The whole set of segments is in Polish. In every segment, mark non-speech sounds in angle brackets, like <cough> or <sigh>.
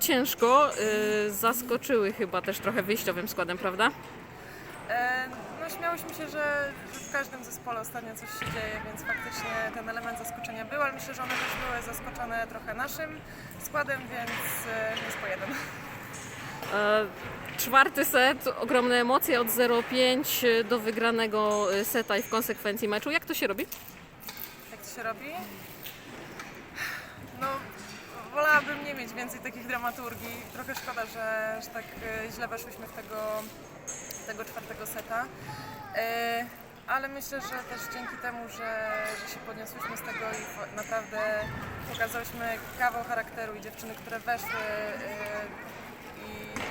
ciężko. Y, zaskoczyły chyba też trochę wyjściowym składem, prawda? E, No śmiałyśmy się, że, że w każdym zespole ostatnio coś się dzieje, więc faktycznie ten element zaskoczenia był, ale myślę, że one też były zaskoczone trochę naszym składem, więc e, jest po jeden. E, Czwarty set, ogromne emocje od 0-5 do wygranego seta i w konsekwencji meczu. Jak to się robi? Jak to się robi? No, mieć więcej takich dramaturgii. Trochę szkoda, że, że tak e, źle weszłyśmy w tego, tego czwartego seta. E, Ale myślę, że też dzięki temu, że, że się podniosłyśmy z tego i naprawdę pokazałyśmy kawał charakteru i dziewczyny, które weszły e, i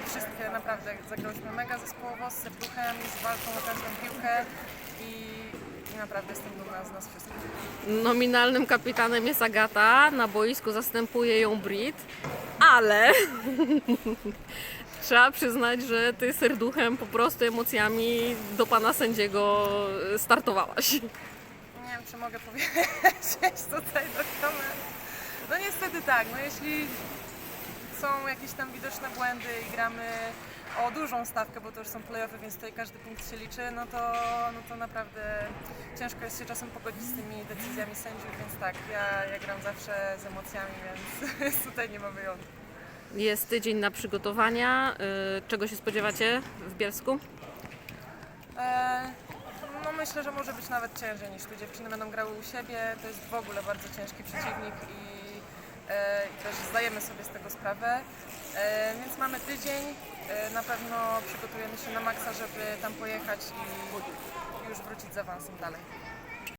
wszystkie naprawdę zagrałyśmy mega zespołowo, z serduchem, z walką o każdą piłkę i naprawdę jestem dumna z nas wszystkich. Nominalnym kapitanem jest Agata, na boisku zastępuje ją Brit, ale <laughs> trzeba przyznać, że ty serduchem, po prostu emocjami do pana sędziego startowałaś. Nie wiem, czy mogę <laughs> powiedzieć tutaj do kamer. No niestety tak, no jeśli są jakieś tam widoczne błędy i gramy o dużą stawkę, bo to już są playoffy, więc tutaj każdy punkt się liczy, no to, no to naprawdę ciężko jest się czasem pogodzić z tymi decyzjami sędziów, więc tak, ja, ja gram zawsze z emocjami, więc <laughs> tutaj nie ma wyjątku. Jest tydzień na przygotowania. Y, Czego się spodziewacie w Bielsku? E, No myślę, że może być nawet ciężej niż tu dziewczyny będą grały u siebie. To jest w ogóle bardzo ciężki przeciwnik i, i też zdajemy sobie z tego sprawę. E, więc mamy tydzień. E, na pewno przygotujemy się na maksa, żeby tam pojechać i już wrócić z awansem dalej.